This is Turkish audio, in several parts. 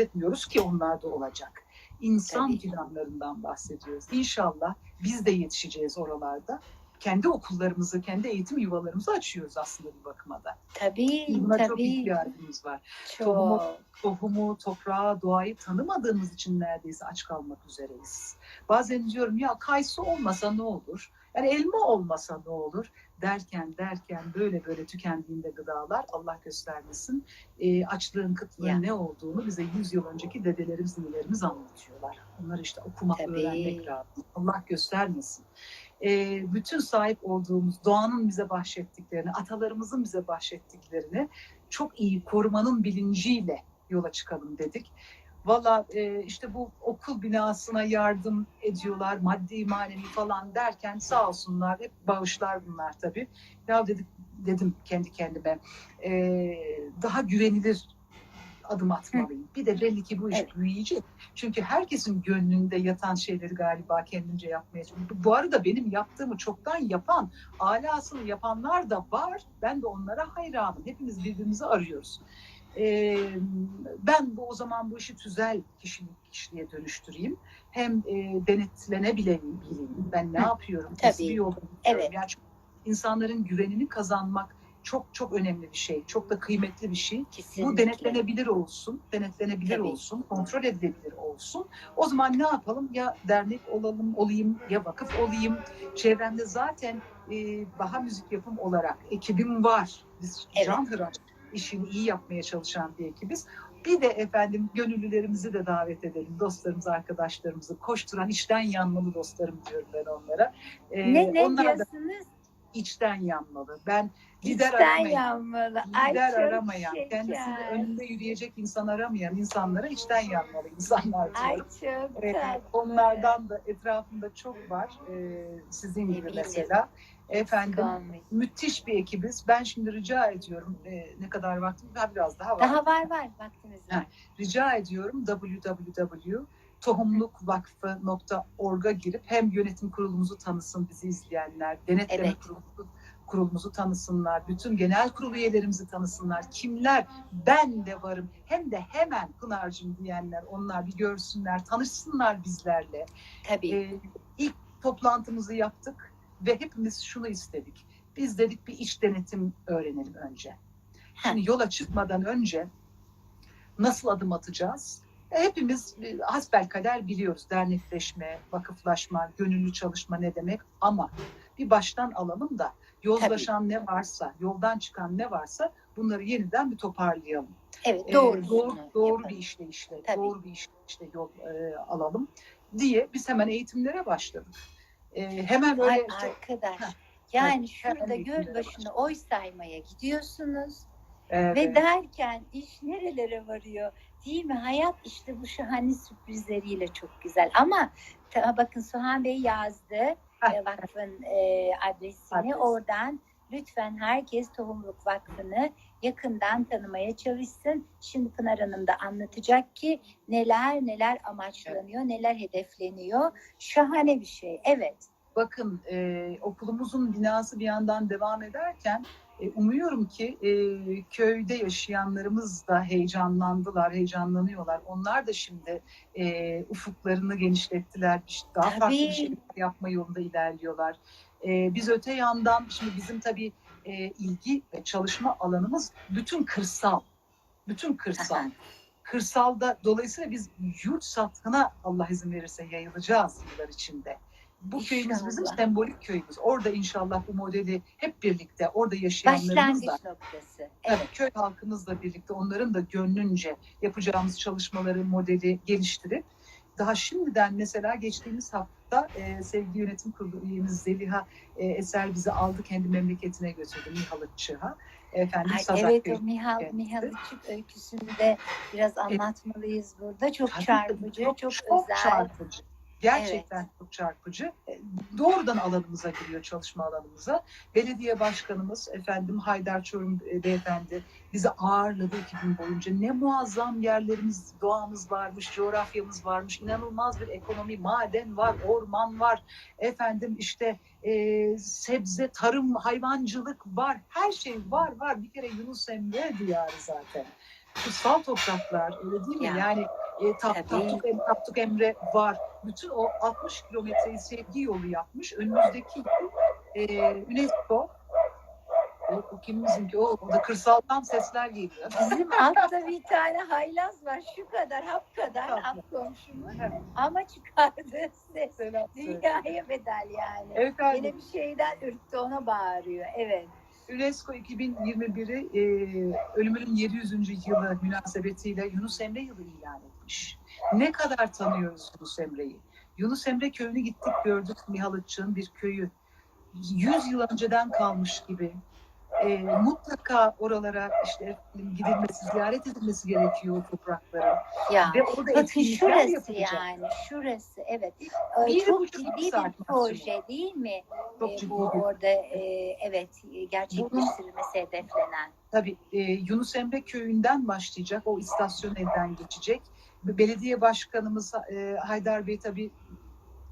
etmiyoruz ki onlar da olacak. İnsan Tabii. planlarından bahsediyoruz. İnşallah biz de yetişeceğiz oralarda. Kendi okullarımızı, kendi eğitim yuvalarımızı açıyoruz aslında bir bakıma da. Tabii Buna çok tabii. ihtiyacımız var. Çok. Tohumu- Tohumu, toprağı, doğayı tanımadığımız için neredeyse aç kalmak üzereyiz. Bazen diyorum ya kayısı olmasa ne olur? Yani elma olmasa ne olur? Derken derken böyle böyle tükendiğinde gıdalar Allah göstermesin e, açlığın kıtlığın Ya. ne olduğunu bize 100 yıl önceki dedelerimiz, ninelerimiz anlatıyorlar. Onları işte okumak, Tabii. öğrenmek lazım. Allah göstermesin. E, bütün sahip olduğumuz doğanın bize bahşettiklerini, atalarımızın bize bahşettiklerini çok iyi korumanın bilinciyle yola çıkalım dedik. Valla e, işte bu okul binasına yardım ediyorlar, maddi manevi falan derken sağ olsunlar hep bağışlar bunlar tabii. Ya dedik dedim kendi kendime e, daha güvenilir adım atmalıyım. Bir de belli ki bu iş Evet. büyüyecek. Çünkü herkesin gönlünde yatan şeyleri galiba kendince yapmaya çalışıyor. Bu arada benim yaptığımı çoktan yapan, alasını yapanlar da var. Ben de onlara hayranım. Hepimiz birbirimizi arıyoruz. Ee, ben bu o zaman bu işi tüzel kişilik kişiliğe dönüştüreyim. Hem e, denetlenebileyim. Ben ne Hı, yapıyorum? tabii. Yolda? Evet. Yani insanların güvenini kazanmak çok çok önemli bir şey. Çok da kıymetli bir şey. Kesinlikle. Bu denetlenebilir olsun, denetlenebilir Tabii. olsun, kontrol edilebilir olsun. O zaman ne yapalım? Ya dernek olalım, olayım, ya vakıf olayım. Çevremde zaten e, Baha Müzik Yapım olarak ekibim var. Biz Evet. can hıraç işini iyi yapmaya çalışan bir ekibiz. Bir de efendim gönüllülerimizi de davet edelim. Dostlarımızı, arkadaşlarımızı, koşturan içten yanmalı dostlarım diyorum ben onlara. E, Ne ne onlar diyorsunuz? içten yanmalı. Ben lider İçten aramayın yanmalı. Ay lider aramayan, şeker. kendisinin önünde yürüyecek insan aramayan insanlara içten yanmalı insanlar Ay diyorum. çok Evet, tatlı. onlardan da etrafımda çok var. Ee, sizin gibi mesela. Efendim Kalmayın. müthiş bir ekibiz. Ben şimdi rica ediyorum e, ne kadar vaktim daha biraz daha var. Daha var var vaktimiz var. Ha. Rica ediyorum www.tohumlukvakfı.org'a girip hem yönetim kurulumuzu tanısın bizi izleyenler, denetleme Evet. kurulumuzu, kurulumuzu tanısınlar, bütün genel kurul üyelerimizi tanısınlar. Kimler ben de varım hem de hemen Pınar'cığım diyenler onlar bir görsünler, tanışsınlar bizlerle. Tabii. Ee, ilk toplantımızı yaptık ve hepimiz şunu istedik. Biz dedik bir iç denetim öğrenelim önce. Şimdi yola çıkmadan önce nasıl adım atacağız? E, Hepimiz e, hasbelkader biliyoruz dernekleşme, vakıflaşma, gönüllü çalışma ne demek ama bir baştan alalım da yozlaşan ne varsa, yoldan çıkan ne varsa bunları yeniden bir toparlayalım. evet Ee, doğru. doğru, doğru yapalım. bir işleyişle, Tabii. doğru bir işleyişle yol e, alalım diye biz hemen eğitimlere başladık. E, hemen böyle Ay arkadaş. Heh, Yani şurada göl başına oy saymaya gidiyorsunuz Evet. ve derken iş nerelere varıyor? Değil mi? Hayat işte bu şahane sürprizleriyle çok güzel. Ama ta- bakın Suhan Bey yazdı e, vakfın e, adresini. Adres. Oradan lütfen herkes Tohumluk Vakfı'nı yakından tanımaya çalışsın. Şimdi Pınar Hanım da anlatacak ki neler neler amaçlanıyor, neler hedefleniyor. Şahane bir şey. Evet. bakın e, okulumuzun binası bir yandan devam ederken e, umuyorum ki e, köyde yaşayanlarımız da heyecanlandılar, heyecanlanıyorlar. Onlar da şimdi e, ufuklarını genişlettiler, daha farklı bir Tabii. şey yapma yolunda ilerliyorlar. E, biz öte yandan şimdi bizim tabii e, ilgi ve çalışma alanımız bütün kırsal, bütün kırsal. Kırsalda dolayısıyla biz yurt satına Allah izin verirse yayılacağız yıllar içinde. Bu köyümüz bizim İnşallah. sembolik köyümüz. Orada inşallah bu modeli hep birlikte orada yaşayanlarımızla, Başlangıç noktası. Evet. evet, köy halkımızla birlikte onların da gönlünce yapacağımız çalışmaları, modeli geliştirip daha şimdiden mesela geçtiğimiz hafta e, sevgili yönetim kurulu üyemiz Zeliha e, Eser bizi aldı kendi memleketine götürdü Mihalıççığa. Efendim Ay, Sazak evet o Mihal, kendisi. Mihalıçık öyküsünü de biraz anlatmalıyız burada. Çok Tabii, çarpıcı, çok, çok özel. çarpıcı. Gerçekten çok çarpıcı. E, Doğrudan alanımıza giriyor, çalışma alanımıza. Belediye başkanımız efendim Haydar Çorum e, beyefendi bizi ağırladı iki gün boyunca. Ne muazzam yerlerimiz, doğamız varmış, coğrafyamız varmış. İnanılmaz bir ekonomi, maden var, orman var. Efendim işte e, sebze, tarım, hayvancılık var. Her şey var var. Bir kere Yunus Emre diyarı zaten. Kutsal topraklar öyle değil mi? Ya. Yani e, tap. Tapduk, Em- Tapduk Emre var. Bütün o 60 kilometreyi sevgi yolu yapmış. Önümüzdeki yıl e, UNESCO o, o kimimizinki o, o da kırsaldan sesler geliyor. Bizim altta bir tane haylaz var. Şu kadar, hap kadar alt komşumuz. Evet, Ama çıkardığı ses dünyaya bedel yani. Efendim, Yine bir şeyden ürktü ona bağırıyor. Evet. UNESCO 2021'i e, ölümünün 700. yılı münasebetiyle Yunus Emre yılı ilan etmiş. Ne kadar tanıyoruz Yunus Emre'yi? Yunus Emre köyünü gittik gördük Mihalıç'ın bir köyü. 100 yıl önceden kalmış gibi. E, mutlaka oralara işte gidilmesi, ziyaret edilmesi gerekiyor o topraklara. Ya. Ve orada Bakın şurası yapılacak. yani. Şurası evet. Bir Ee, çok buçuk ciddi bir saat maksimum. proje değil mi? Çok Ee, ciddi bu bir orada e, evet gerçekleştirilmesi hedeflenen. Tabii e, Yunus Emre köyünden başlayacak. O istasyon elden geçecek. Belediye başkanımız e, Haydar Bey tabii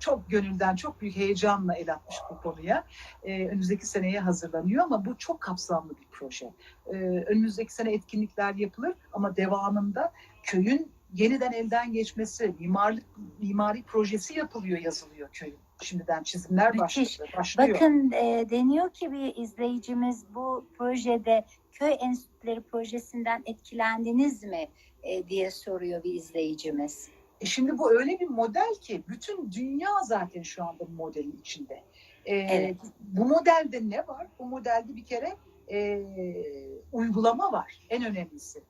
çok gönülden, çok büyük heyecanla el atmış bu konuya. E, önümüzdeki seneye hazırlanıyor ama bu çok kapsamlı bir proje. E, önümüzdeki sene etkinlikler yapılır ama devamında köyün yeniden elden geçmesi, mimarlık mimari projesi yapılıyor, yazılıyor köyün. Şimdiden çizimler başladı, başlıyor. Bakın e, deniyor ki bir izleyicimiz bu projede köy enstitüleri projesinden etkilendiniz mi e, diye soruyor bir izleyicimiz. E şimdi bu öyle bir model ki bütün dünya zaten şu anda bu modelin içinde. E, Evet. Bu modelde ne var? Bu modelde bir kere e, uygulama var. En önemlisi.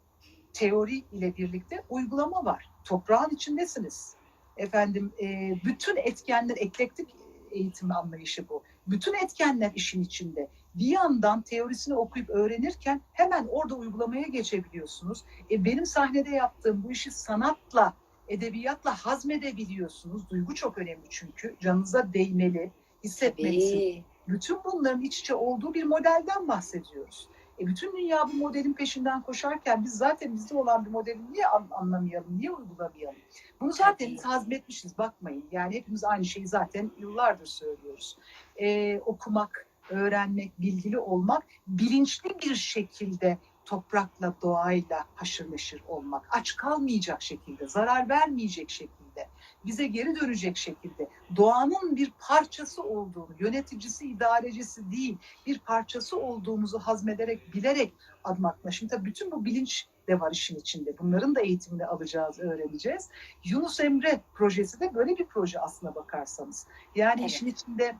Teori ile birlikte uygulama var. Toprağın içindesiniz. Efendim e, bütün etkenler, eklektik eğitim anlayışı bu. Bütün etkenler işin içinde. Bir yandan teorisini okuyup öğrenirken hemen orada uygulamaya geçebiliyorsunuz. E, benim sahnede yaptığım bu işi sanatla edebiyatla hazmedebiliyorsunuz. Duygu çok önemli çünkü. Canınıza değmeli, hissetmelisiniz. Bütün bunların iç içe olduğu bir modelden bahsediyoruz. E bütün dünya bu modelin peşinden koşarken biz zaten bizde olan bir modeli niye an- anlamayalım, niye uygulamayalım? Bunu zaten biz hazmetmişiz bakmayın. Yani hepimiz aynı şeyi zaten yıllardır söylüyoruz. E, okumak, öğrenmek, bilgili olmak, bilinçli bir şekilde toprakla, doğayla haşır neşir olmak. Aç kalmayacak şekilde, zarar vermeyecek şekilde, bize geri dönecek şekilde, doğanın bir parçası olduğunu, yöneticisi, idarecisi değil, bir parçası olduğumuzu hazmederek, bilerek adım atma. Şimdi tabii bütün bu bilinç de var işin içinde. Bunların da eğitimini alacağız, öğreneceğiz. Yunus Emre projesi de böyle bir proje aslına bakarsanız. Yani Evet. işin içinde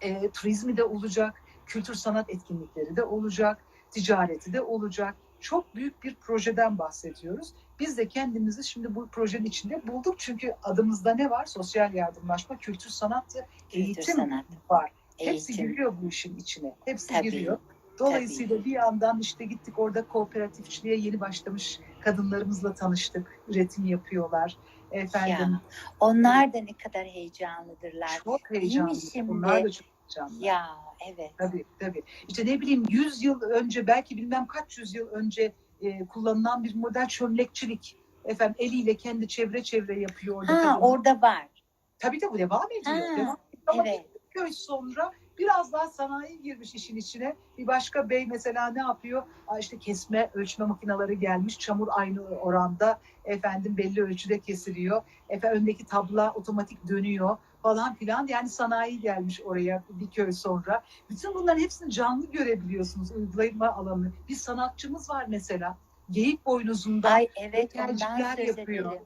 e, turizmi de olacak, kültür sanat etkinlikleri de olacak, ticareti de olacak. Çok büyük bir projeden bahsediyoruz. Biz de kendimizi şimdi bu projenin içinde bulduk. Çünkü adımızda ne var? Sosyal yardımlaşma, kültür sanat ve Kültür eğitim sanat, var. Hepsi eğitim. giriyor bu işin içine. Hepsi Tabii. giriyor. Dolayısıyla bir yandan işte gittik orada kooperatifçiliğe yeni başlamış kadınlarımızla tanıştık. Üretim yapıyorlar. Efendim Onlar da ne kadar heyecanlıdırlar. çok heyecanlı. Onlar da çok heyecanlı. Ya evet. Tabii tabii. İşte ne bileyim 100 yıl önce belki bilmem kaç yüzyıl önce e, kullanılan bir model çömlekçilik. Efendim eliyle kendi çevre çevre yapıyor orada. Ha kadın. orada var. Tabii tabii devam ediyor. Ha, devam ediyor. Ama evet. köy sonra biraz daha sanayi girmiş işin içine. Bir başka bey mesela ne yapıyor? Aa işte kesme, ölçme makineleri gelmiş. Çamur aynı oranda efendim belli ölçüde kesiliyor. Efendim öndeki tabla otomatik dönüyor falan filan. Yani sanayi gelmiş oraya bir köy sonra. Bütün bunların hepsini canlı görebiliyorsunuz uygulama alanı. Bir sanatçımız var mesela. Geyik boynuzunda Ay evet söz yapıyor. edelim.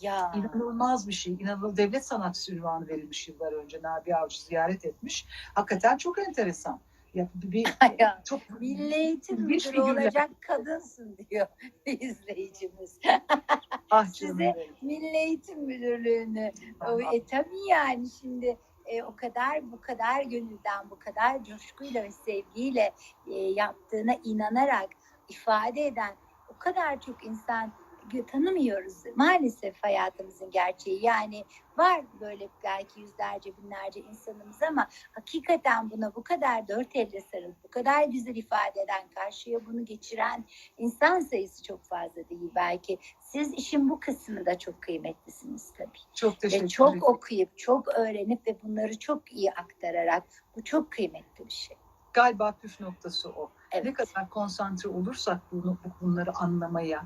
Ya İnanılmaz bir şey. İnanılmaz. Devlet sanatçısı ünvanı verilmiş yıllar önce. Nabi Avcı ziyaret etmiş. Hakikaten çok enteresan. Ya, bir, Ya, çok Milli Eğitim İlginç Müdürü olacak kadınsın diyor izleyicimiz. ah size- benim. Milli Eğitim Müdürlüğü'nü O, Tamam. e, tabii yani şimdi e, o kadar bu kadar gönülden bu kadar coşkuyla ve sevgiyle e, yaptığına inanarak ifade eden o kadar çok insan tanımıyoruz maalesef hayatımızın gerçeği yani var böyle belki yüzlerce binlerce insanımız ama hakikaten buna bu kadar dört elle sarılıp bu kadar güzel ifade eden karşıya bunu geçiren insan sayısı çok fazla değil belki siz işin bu kısmında çok kıymetlisiniz tabii Çok teşekkür ve çok ederim. okuyup, çok öğrenip ve bunları çok iyi aktararak bu çok kıymetli bir şey. Galiba püf noktası o. Evet. Ne kadar konsantre olursak bunu, bunları anlamaya,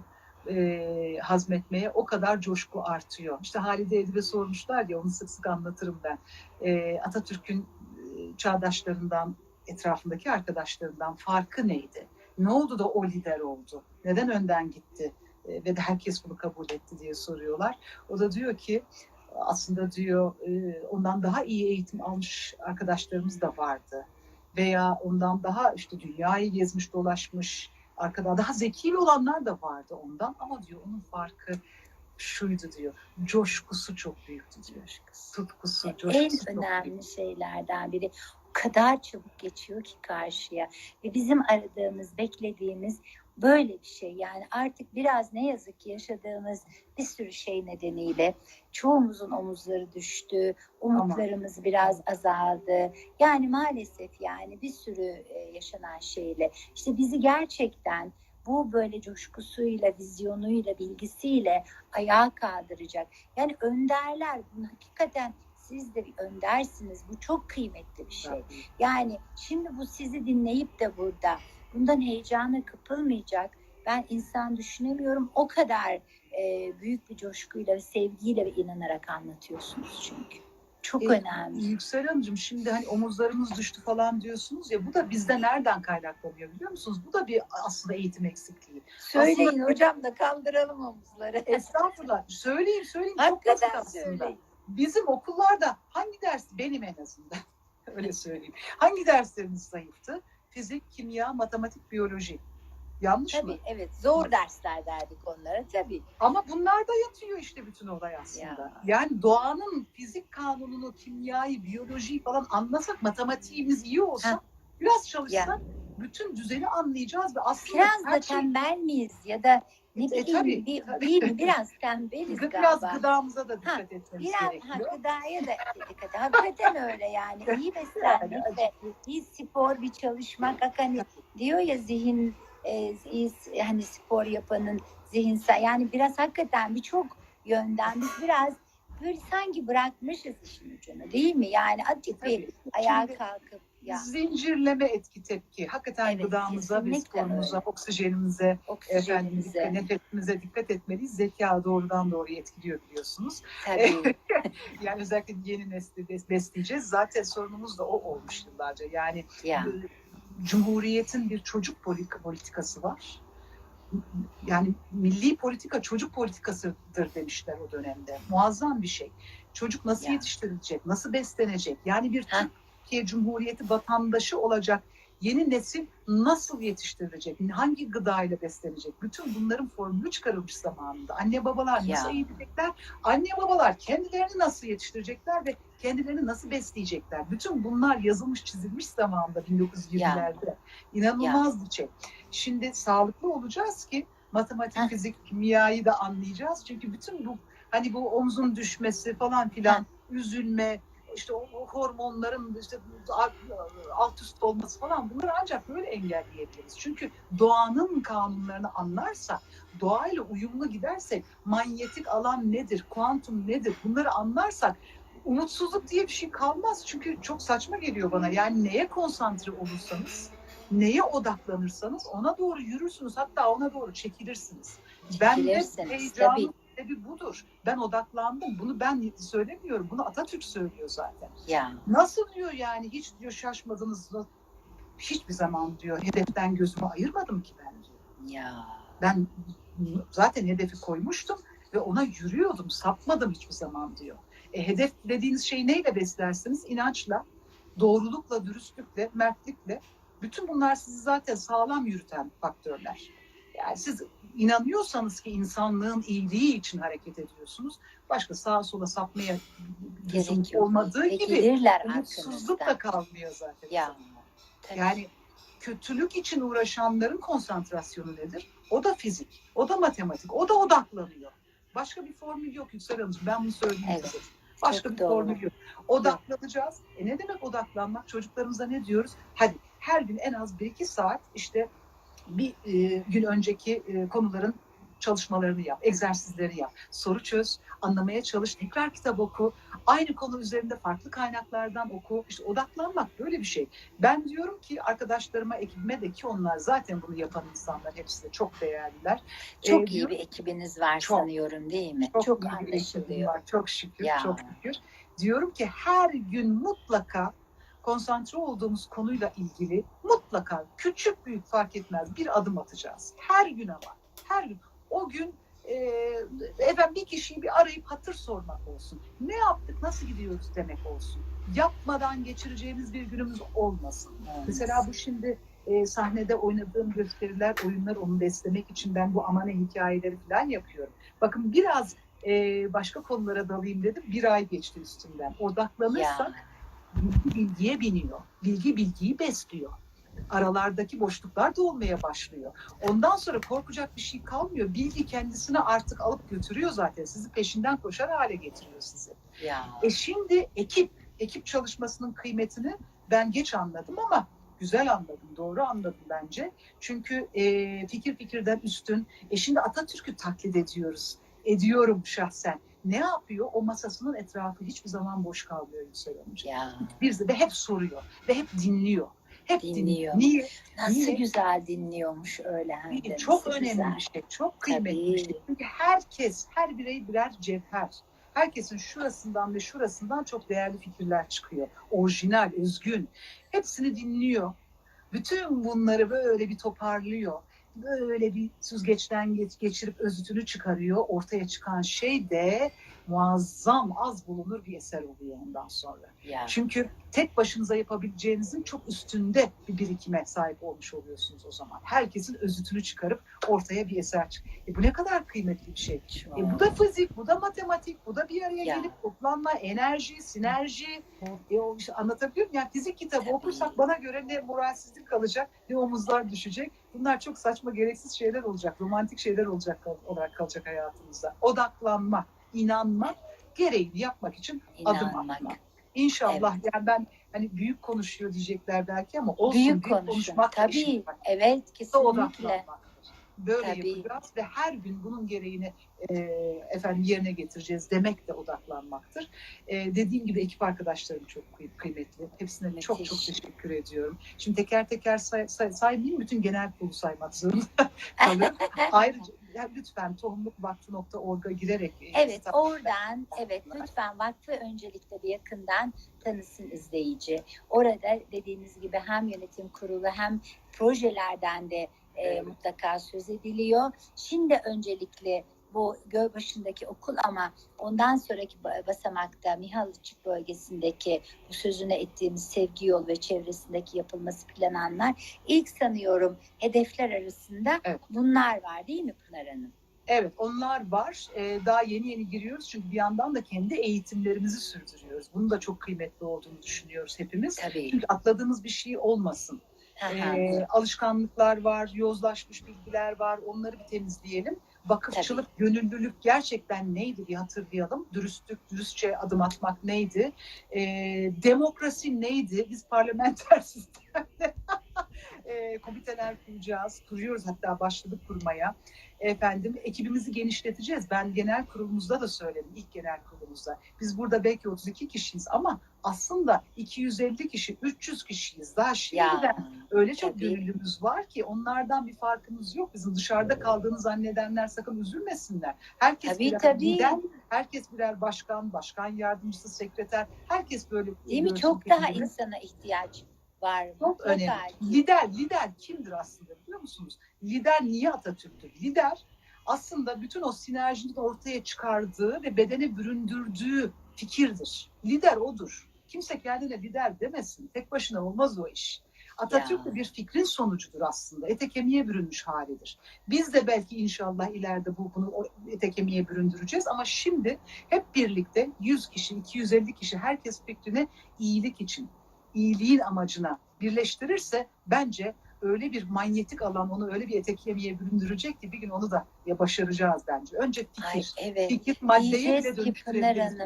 e, hazmetmeye o kadar coşku artıyor. İşte Halide Edip'e sormuşlar ya onu sık sık anlatırım ben. E, Atatürk'ün e, çağdaşlarından, etrafındaki arkadaşlarından farkı neydi? Ne oldu da o lider oldu? Neden önden gitti? E, ve de herkes bunu kabul etti diye soruyorlar. O da diyor ki aslında diyor e, ondan daha iyi eğitim almış arkadaşlarımız da vardı. Veya ondan daha işte dünyayı gezmiş dolaşmış arkada daha zeki olanlar da vardı ondan ama diyor onun farkı şuydu diyor. Coşkusu çok büyüktü diyor. Tutkusu, coşkusu en çok önemli büyüktü. şeylerden biri. O kadar çabuk geçiyor ki karşıya. Ve bizim aradığımız, beklediğimiz böyle bir şey. Yani artık biraz ne yazık ki yaşadığımız bir sürü şey nedeniyle çoğumuzun omuzları düştü, umutlarımız biraz azaldı. Yani maalesef yani bir sürü e, yaşanan şeyle işte bizi gerçekten bu böyle coşkusuyla, vizyonuyla, bilgisiyle ayağa kaldıracak. Yani önderler bunu hakikaten siz de bir öndersiniz. Bu çok kıymetli bir şey. Yani şimdi bu sizi dinleyip de burada bundan heyecana kapılmayacak ben insan düşünemiyorum. O kadar e, büyük bir coşkuyla ve sevgiyle ve inanarak anlatıyorsunuz çünkü. Çok E, önemli. Yüksel Hanımcığım şimdi hani omuzlarımız düştü falan diyorsunuz ya bu da bizde nereden kaynaklanıyor biliyor musunuz? Bu da bir aslında eğitim eksikliği. Söyleyin aslında- hocam da kaldıralım omuzları. Estağfurullah. Söyleyeyim söyleyeyim çok Hakikaten aslında. söyleyin. Bizim okullarda hangi ders benim en azından öyle söyleyeyim. Hangi derslerimiz zayıftı? Fizik, kimya, matematik, biyoloji. Yanlış mı? Tabii evet zor dersler derdik onlara tabii. Ama bunlarda yatıyor işte bütün olay aslında. Ya. Yani doğanın fizik kanununu, kimyayı, biyolojiyi falan anlasak, matematiğimiz iyi olsa, Ha. biraz çalışsak Ya. bütün düzeni anlayacağız ve aslında Biraz da her şey tembel miyiz ya da ne E, bileyim tabii, bir, tabii. mi? Biraz tembeliz biraz galiba. gıdamıza da dikkat etmemiz Biraz ha, gerekiyor. gıdaya da dikkat et. Hakikaten öyle yani. İyi beslenmek ve iyi spor bir çalışmak. Bak hani diyor ya zihin e, iyi, hani spor yapanın zihinsel yani biraz hakikaten birçok yönden biz biraz böyle sanki bırakmışız işin ucunu değil mi? Yani azıcık bir ayağa kalkıp ya zincirleme etki tepki. Hakikaten Evet, gıdamıza öyle. oksijenimize, efendim, oksijenimize dikkat, nefesimize dikkat etmeliyiz. Zeka doğrudan doğruya etkiliyor biliyorsunuz. tabii Yani özellikle yeni nesli bes- besleyeceğiz. Zaten sorunumuz da o olmuş yıllarca. Yani ya e, Cumhuriyet'in bir çocuk politika, politikası var. Yani milli politika çocuk politikasıdır demişler o dönemde. Muazzam bir şey. Çocuk nasıl Ya. yetiştirilecek, nasıl beslenecek? Yani bir Ha. Türkiye Cumhuriyeti vatandaşı olacak yeni nesil nasıl yetiştirilecek? Hangi gıdayla beslenecek? Bütün bunların formülü çıkarılmış zamanında. Anne babalar nasıl Ya. eğitecekler? Anne babalar kendilerini nasıl yetiştirecekler ve kendilerini nasıl besleyecekler? Bütün bunlar yazılmış çizilmiş zamanında 1920'lerde. İnanılmaz bir şey. Şimdi sağlıklı olacağız ki matematik, Heh. fizik, kimyayı da anlayacağız. Çünkü bütün bu hani bu omzun düşmesi falan filan, üzülme, işte o, o hormonların işte alt üst olması falan bunları ancak böyle engelleyebiliriz. Çünkü doğanın kanunlarını anlarsak, doğayla uyumlu gidersek, manyetik alan nedir, kuantum nedir bunları anlarsak umutsuzluk diye bir şey kalmaz. Çünkü çok saçma geliyor bana. Yani neye konsantre olursanız, neye odaklanırsanız ona doğru yürürsünüz. Hatta ona doğru çekilirsiniz. Ben de heyecanım sebebi budur. Ben odaklandım. Bunu ben söylemiyorum. Bunu Atatürk söylüyor zaten. ya Nasıl diyor yani hiç diyor şaşmadınız mı? Hiçbir zaman diyor hedeften gözümü ayırmadım ki ben diyor. ya Ben zaten hedefi koymuştum ve ona yürüyordum. Sapmadım hiçbir zaman diyor. E, hedef dediğiniz şeyi neyle beslersiniz? İnançla, doğrulukla, dürüstlükle, mertlikle. Bütün bunlar sizi zaten sağlam yürüten faktörler. Yani siz inanıyorsanız ki insanlığın iyiliği için hareket ediyorsunuz. Başka sağa sola sapmaya gerek olmadığı Ve gibi umutsuzluk da kalmıyor zaten. Ya. Tabii. Yani kötülük için uğraşanların konsantrasyonu nedir? O da fizik, o da matematik, o da odaklanıyor. Başka bir formül yok Yüksel Hanımcığım. Ben bunu söyleyeyim Evet, size. Başka çok bir doğru. formül yok. Odaklanacağız. E ne demek odaklanmak? Çocuklarımıza ne diyoruz? Hadi her gün en az 1-2 saat işte bir e, gün önceki e, konuların çalışmalarını yap, egzersizleri yap, soru çöz, anlamaya çalış, tekrar kitap oku, aynı konu üzerinde farklı kaynaklardan oku. İşte odaklanmak böyle bir şey. Ben diyorum ki arkadaşlarıma, ekibime de ki onlar zaten bunu yapan insanlar hepsi çok değerliler. Çok Ee, iyi diyorum- bir ekibiniz var Çok. sanıyorum değil mi? Çok, Çok, anlaşılıyor. var. Çok şükür, Ya. çok şükür. Diyorum ki her gün mutlaka konsantre olduğumuz konuyla ilgili mutlaka küçük büyük fark etmez bir adım atacağız. Her gün ama. Her gün. O gün e, efendim bir kişiyi bir arayıp hatır sormak olsun. Ne yaptık, nasıl gidiyoruz demek olsun. Yapmadan geçireceğimiz bir günümüz olmasın. Mesela bu şimdi e, sahnede oynadığım gösteriler, oyunlar onu beslemek için ben bu amane hikayeleri falan yapıyorum. Bakın biraz e, başka konulara dalayım dedim. Bir ay geçti üstünden. Odaklanırsak Ya, bilgi bilgiye biniyor. Bilgi bilgiyi besliyor. Aralardaki boşluklar da olmaya başlıyor. Ondan sonra korkacak bir şey kalmıyor. Bilgi kendisini artık alıp götürüyor zaten. Sizi peşinden koşar hale getiriyor sizi. ya. E şimdi ekip, ekip çalışmasının kıymetini ben geç anladım ama güzel anladım, doğru anladım bence. Çünkü e, fikir fikirden üstün. E şimdi Atatürk'ü taklit ediyoruz. Ediyorum şahsen. Ne yapıyor? O masasının etrafı hiçbir zaman boş kalmıyor Yüksel Hanımcığım. ya. Bir de hep soruyor ve hep dinliyor. Hep dinliyor. Dinliyor. Niye? Nasıl Niye? güzel dinliyormuş öyle hem de. Çok nasıl önemli güzel. bir şey. Çok kıymetli bir Tabii. şey. Çünkü herkes, her birey birer cevher. Herkesin şurasından ve şurasından çok değerli fikirler çıkıyor. Orijinal, özgün. Hepsini dinliyor. Bütün bunları böyle bir toparlıyor. Böyle bir süzgeçten geç, geçirip özütünü çıkarıyor. Ortaya çıkan şey de muazzam az bulunur bir eser oluyor ondan sonra. Ya. Çünkü tek başınıza yapabileceğinizin çok üstünde bir birikime sahip olmuş oluyorsunuz o zaman. Herkesin özütünü çıkarıp ortaya bir eser çık. E bu ne kadar kıymetli bir şey. Çok. E bu da fizik, bu da matematik, bu da bir araya Ya. gelip toplanma, enerji, sinerji. E o işte anlatabiliyor muyum? Yani fizik kitabı Tabii. okursak bana göre ne moralsizlik kalacak, ne omuzlar düşecek. Bunlar çok saçma, gereksiz şeyler olacak, romantik şeyler olacak olarak kalacak hayatımızda. Odaklanmak, inanmak, gereğini yapmak için adım İnanmak. atmak. İnşallah yani ben hani büyük konuşuyor diyecekler belki ama olsun Büyük büyük, konuşmak işin Tabii. var. Evet Da kesinlikle. odaklanmaktır. Böyle Tabii. yapacağız ve her gün bunun gereğini e, efendim yerine getireceğiz demek de odaklanmaktır. E, dediğim gibi ekip arkadaşlarım çok kıy- kıymetli. Hepsine çok çok Müthiş. teşekkür ediyorum. Şimdi teker teker say, say, saymayayım bütün genel kurulu saymak zorunda kalıyorum. Ayrıca ya lütfen tohumlukvakfı.org'a girerek e, Evet oradan evet lütfen vakfı öncelikle bir yakından tanısın izleyici. Orada dediğiniz gibi hem yönetim kurulu hem projelerden de Evet. mutlaka söz ediliyor. Şimdi öncelikle bu Gölbaşı'ndaki okul ama ondan sonraki ba- basamakta Mihalıçık bölgesindeki bu sözünü ettiğimiz sevgi yol ve çevresindeki yapılması planlananlar ilk sanıyorum hedefler arasında Evet. bunlar var değil mi Pınar Hanım? Evet onlar var. Ee, daha yeni yeni giriyoruz çünkü bir yandan da kendi eğitimlerimizi sürdürüyoruz. Bunun da çok kıymetli olduğunu düşünüyoruz hepimiz. Tabii. Çünkü atladığımız bir şey olmasın. Ee, alışkanlıklar var, yozlaşmış bilgiler var. Onları bir temizleyelim. Vakıfçılık, gönüllülük gerçekten neydi bir hatırlayalım. Dürüstlük, dürüstçe adım atmak neydi? Ee, demokrasi neydi? Biz parlamenter sistemde e, komiteler kuracağız. Kuruyoruz hatta başladık kurmaya. Efendim ekibimizi genişleteceğiz. Ben genel kurulumuzda da söyledim. ilk genel kurulumuzda. Biz burada belki 32 kişiyiz ama aslında 250 kişi, 300 kişiyiz. Daha şimdiden Ya, öyle çok gönüllümüz var ki onlardan bir farkımız yok. Bizim dışarıda kaldığını zannedenler sakın üzülmesinler. Herkes Tabii, birer tabii. lider, herkes birer başkan, başkan yardımcısı, sekreter. Herkes böyle değil mi? Çok daha kendini. insana ihtiyaç var. Çok Mutlaka önemli. ki. Lider, lider kimdir aslında biliyor musunuz? Lider niye Atatürk'tür? Lider aslında bütün o sinerjinin ortaya çıkardığı ve bedene büründürdüğü fikirdir. Lider odur. Kimse kendine lider demesin. Tek başına olmaz o iş. Atatürk de bir fikrin sonucudur aslında. Ete kemiğe bürünmüş halidir. Biz de belki inşallah ileride bu bunu ete kemiğe büründüreceğiz ama şimdi hep birlikte 100 kişi, 250 kişi herkes fikrini iyilik için, iyiliğin amacına birleştirirse bence öyle bir manyetik alan onu öyle bir ete kemiğe büründürecek ki bir gün onu da ya başaracağız bence. Önce Ay fikir. evet. Fikir maddeye bile dönüştürebiliriz.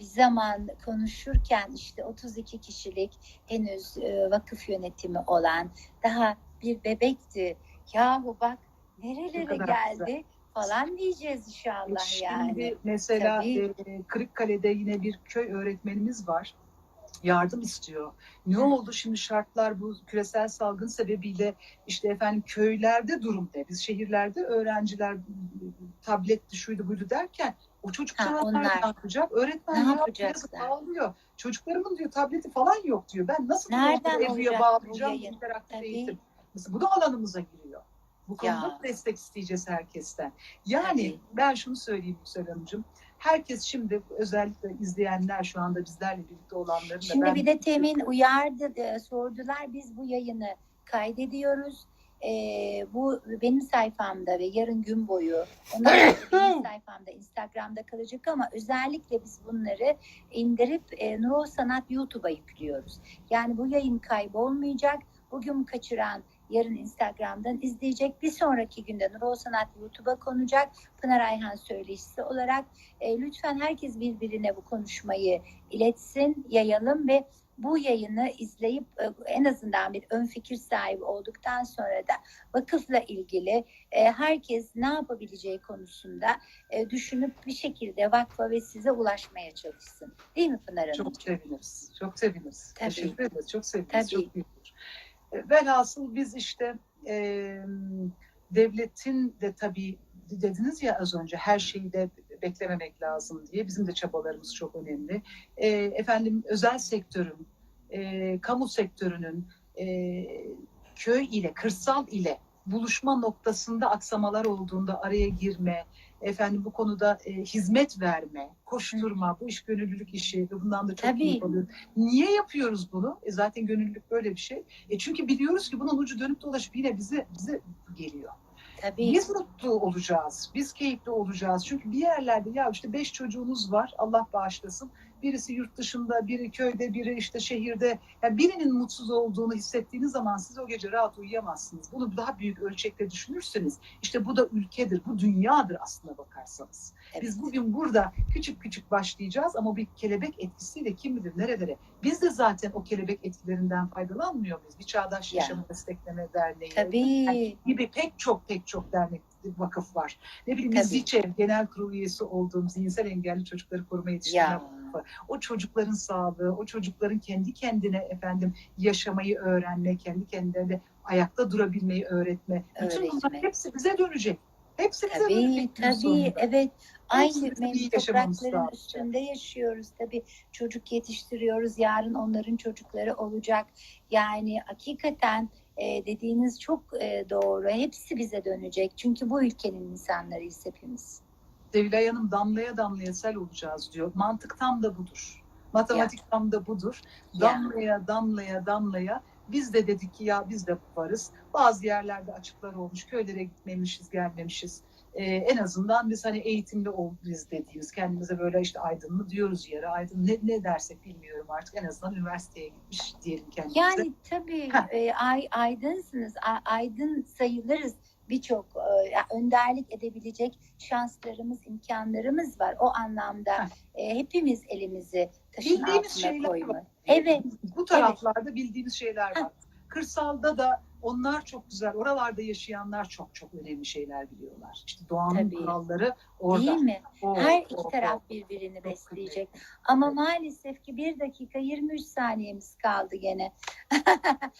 Bir zaman konuşurken işte 32 kişilik henüz e, vakıf yönetimi olan daha bir bebekti. Yahu bak nerelere geldi falan diyeceğiz inşallah Şimdi yani. mesela Tabii. e, Kırıkkale'de yine bir köy öğretmenimiz var. Yardım istiyor. Ne oldu şimdi şartlar bu küresel salgın sebebiyle işte efendim köylerde durum ne? Biz şehirlerde öğrenciler tablet şuydu buydu derken o çocuklar ne yapacak? Öğretmen Ne yapacak? Ağlıyor. Çocuklarımın diyor tableti falan yok diyor. Ben nasıl Nereden bu bağlayacağım interaktif eğitim. Mesela bu da alanımıza giriyor. Bu konuda Ya. destek isteyeceğiz herkesten. Yani Tabii. ben şunu söyleyeyim Yüksel Hanımcığım. Herkes şimdi özellikle izleyenler şu anda bizlerle birlikte olanların da Şimdi ben bir de temin uyardı, e, sordular. Biz bu yayını kaydediyoruz. E, bu benim sayfamda ve yarın gün boyu sonra benim sayfamda Instagram'da kalacak ama özellikle biz bunları indirip e, Nuro Sanat YouTube'a yüklüyoruz. Yani bu yayın kaybolmayacak. Bugün kaçıran yarın Instagram'dan izleyecek. Bir sonraki günde Nuro Sanat YouTube'a konacak. Pınar Ayhan söyleşisi olarak e, lütfen herkes birbirine bu konuşmayı iletsin, yayalım ve bu yayını izleyip e, en azından bir ön fikir sahibi olduktan sonra da vakıfla ilgili e, herkes ne yapabileceği konusunda e, düşünüp bir şekilde vakfa ve size ulaşmaya çalışsın. Değil mi Pınar Hanım? çok seviniriz. Çok seviniriz. Tabii. Teşekkür ederiz. Çok seviniriz. Tabii. Çok büyüktür. Velhasıl biz işte e, devletin de tabii dediniz ya az önce her şeyi de beklememek lazım diye bizim de çabalarımız çok önemli. E, efendim özel sektörün, e, kamu sektörünün e, köy ile, kırsal ile buluşma noktasında aksamalar olduğunda araya girme, efendim bu konuda e, hizmet verme, koşturma, bu iş gönüllülük işi ve bundan da çok Tabii. keyif alıyoruz. Niye yapıyoruz bunu? E zaten gönüllülük böyle bir şey. E çünkü biliyoruz ki bunun ucu dönüp dolaşıp yine bize bize geliyor. Tabii. Biz mutlu olacağız. Biz keyifli olacağız. Çünkü bir yerlerde ya işte beş çocuğunuz var. Allah bağışlasın. Birisi yurt dışında, biri köyde, biri işte şehirde. Yani birinin mutsuz olduğunu hissettiğiniz zaman siz o gece rahat uyuyamazsınız. Bunu daha büyük ölçekte düşünürseniz işte bu da ülkedir, bu dünyadır aslına bakarsanız. Evet. Biz bugün burada küçük küçük başlayacağız ama bir kelebek etkisiyle kim bilir nerelere. Biz de zaten o kelebek etkilerinden faydalanmıyor muyuz? Bir Çağdaş Ya. Yaşamı Destekleme Derneği Tabii. gibi pek çok pek çok dernek vakıf var. Ne bileyim Tabii. İZİÇEV genel kurulu üyesi olduğum zihinsel engelli çocukları koruma yetiştirme vakfı. O çocukların sağlığı, o çocukların kendi kendine efendim yaşamayı öğrenme, kendi kendilerine ayakta durabilmeyi öğretme. Bütün bunlar hepsi bize dönecek. Hepsi bize Tabii dönecek. tabii sonunda. evet aynı toprakların üstünde yaşıyoruz tabii çocuk yetiştiriyoruz yarın onların çocukları olacak yani hakikaten e, dediğiniz çok e, doğru hepsi bize dönecek çünkü bu ülkenin insanlarıyız hepimiz. Sevilay Hanım damlaya damlaya sel olacağız diyor. Mantık tam da budur. Matematik tam da budur. Ya. Damlaya damlaya damlaya biz de dedik ki ya biz de varız. Bazı yerlerde açıklar olmuş. Köylere gitmemişiz, gelmemişiz. Ee, en azından biz hani eğitimli oluruz dediğimiz kendimize böyle işte aydınlı diyoruz yere aydın ne, ne dersek bilmiyorum artık en azından üniversiteye gitmiş diyelim kendimize. Yani tabii e, ay, aydınsınız a- aydın sayılırız birçok e, önderlik edebilecek şanslarımız imkanlarımız var o anlamda e, hepimiz elimizi taşın Bildiğimiz altına şeyler koyma. var. Evet. Bu taraflarda bildiğimiz şeyler var. Kırsalda da onlar çok güzel. Oralarda yaşayanlar çok çok önemli şeyler biliyorlar. İşte doğanın Tabii. kuralları orada. Değil mi? O, Her o, iki o. taraf birbirini Çok besleyecek. kıymetli. Ama Evet. maalesef ki bir dakika 23 saniyemiz kaldı gene.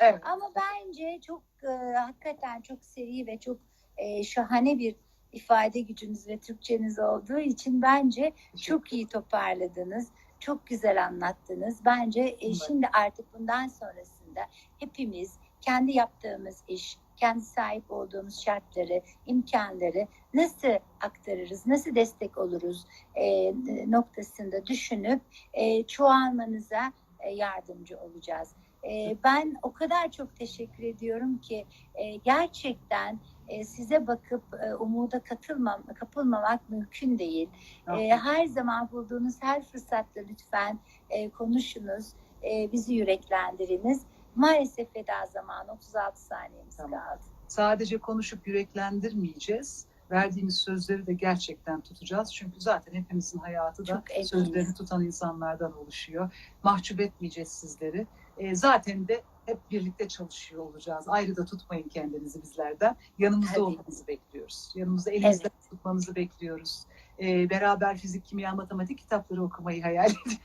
Evet. Ama bence çok e, hakikaten çok seri ve çok e, şahane bir ifade gücünüz ve Türkçeniz olduğu için bence çok iyi toparladınız. Çok güzel anlattınız. Bence e, şimdi artık bundan sonrasında hepimiz kendi yaptığımız iş, kendi sahip olduğumuz şartları, imkanları nasıl aktarırız, nasıl destek oluruz e, noktasında düşünüp e, çoğalmanıza e, yardımcı olacağız. E, ben o kadar çok teşekkür ediyorum ki e, gerçekten e, size bakıp e, umuda katılmam, kapılmamak mümkün değil. E, her zaman bulduğunuz her fırsatta lütfen e, konuşunuz, e, bizi yüreklendiriniz. Maalesef veda zamanı 36 saniyemiz Tamam. kaldı. Sadece konuşup yüreklendirmeyeceğiz. Verdiğimiz sözleri de gerçekten tutacağız. Çünkü zaten hepimizin hayatı da Çok sözlerini tutan insanlardan oluşuyor. Mahcup etmeyeceğiz sizleri. E, zaten de hep birlikte çalışıyor olacağız. Ayrı da tutmayın kendinizi bizlerden. Yanımızda Tabii. olmanızı bekliyoruz. Yanımızda elinizde tutmanızı bekliyoruz. Ee, beraber fizik, kimya, matematik kitapları okumayı hayal ediyoruz.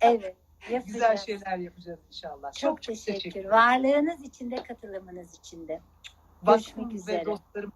Evet. Yapacağız. Güzel şeyler yapacağız inşallah. Çok, teşekkür. teşekkür ederim. Varlığınız için de katılımınız için de. Görüşmek ve üzere. dostlarım